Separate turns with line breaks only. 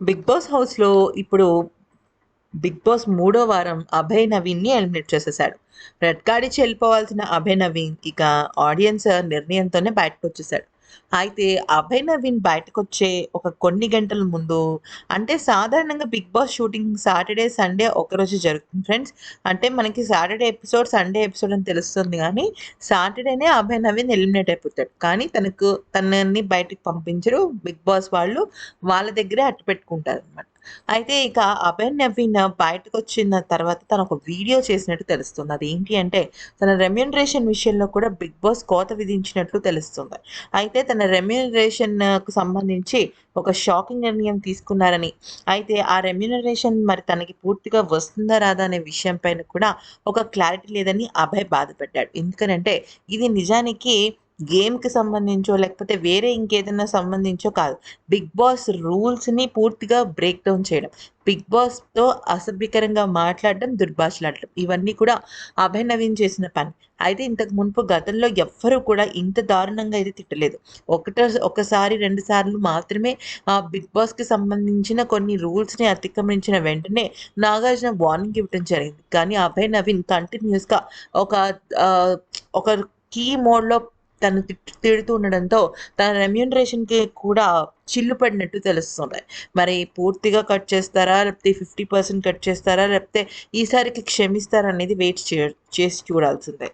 Big boss హౌస్లో ఇప్పుడు big Boss మూడో వారం అభయ్ నవీన్ని ఎలిమినేట్ చేసేసాడు. రెడ్ కార్డ్ ఇచ్చి వెళ్ళిపోవాల్సిన అభయ్ నవీన్ ఇక ఆడియన్స్ నిర్ణయంతోనే బయటకు వచ్చేసాడు. అయితే అభయ్ నవీన్ బయటకు వచ్చే ఒక కొన్ని గంటల ముందు అంటే సాధారణంగా Bigg Boss shooting Saturday Sunday ఒకరోజు జరుగుతుంది ఫ్రెండ్స్. అంటే మనకి సాటర్డే ఎపిసోడ్ సండే ఎపిసోడ్ అని తెలుస్తుంది కానీ సాటర్డేనే అభయ్ నవీన్ ఎలిమినేట్ అయిపోతాడు. కానీ తనకు తనని బయటకు పంపించరు బిగ్ బాస్ వాళ్ళు. వాళ్ళ దగ్గరే అట్టు పెట్టుకుంటారు అనమాట అయితే ఇక అభయ్ నవీన్ బయటకు వచ్చిన తర్వాత తను ఒక వీడియో చేసినట్టు తెలుస్తుంది. అది ఏంటి అంటే తన రెమ్యూనరేషన్ విషయంలో కూడా బిగ్ బాస్ కోత విధించినట్లు తెలుస్తుంది. అయితే తన రెమ్యూనరేషన్కు సంబంధించి ఒక షాకింగ్ నిర్ణయం తీసుకున్నారని. అయితే ఆ రెమ్యూనరేషన్ మరి తనకి పూర్తిగా వస్తుందా రాదా అనే విషయం పైన కూడా ఒక క్లారిటీ లేదని అభయ్ బాధపడ్డాడు ఎందుకనంటే ఇది నిజానికి గేమ్కి సంబంధించో లేకపోతే వేరే ఇంకేదైనా సంబంధించో కాదు. బిగ్ బాస్ రూల్స్ని పూర్తిగా బ్రేక్ డౌన్ చేయడం. బిగ్ బాస్తో అసభ్యకరంగా మాట్లాడడం దుర్భాషలాడడం. ఇవన్నీ కూడా అభయ నవీన్ చేసిన పని. అయితే ఇంతకు మునుపు గతంలో ఎవ్వరూ కూడా ఇంత దారుణంగా అయితే తిట్టలేదు. ఒకటో ఒకసారి రెండు సార్లు మాత్రమే ఆ బిగ్ బాస్కి సంబంధించిన కొన్ని రూల్స్ని అతిక్రమించిన వెంటనే నాగార్జున వార్నింగ్ ఇవ్వడం జరిగింది. కానీ అభయ నవీన్ కంటిన్యూస్గా ఒక ఒక కీ మోడ్లో తను తిడుతూ ఉండడంతో తన రెమ్యూనరేషన్కి కూడా చిల్లు పడినట్టు తెలుస్తుంది. మరి పూర్తిగా కట్ చేస్తారా? లేకపోతే ఫిఫ్టీ పర్సెంట్ కట్ చేస్తారా? లేకపోతే ఈసారికి క్షమిస్తారా అనేది వెయిట్ చే చేసి చూడాల్సిందే.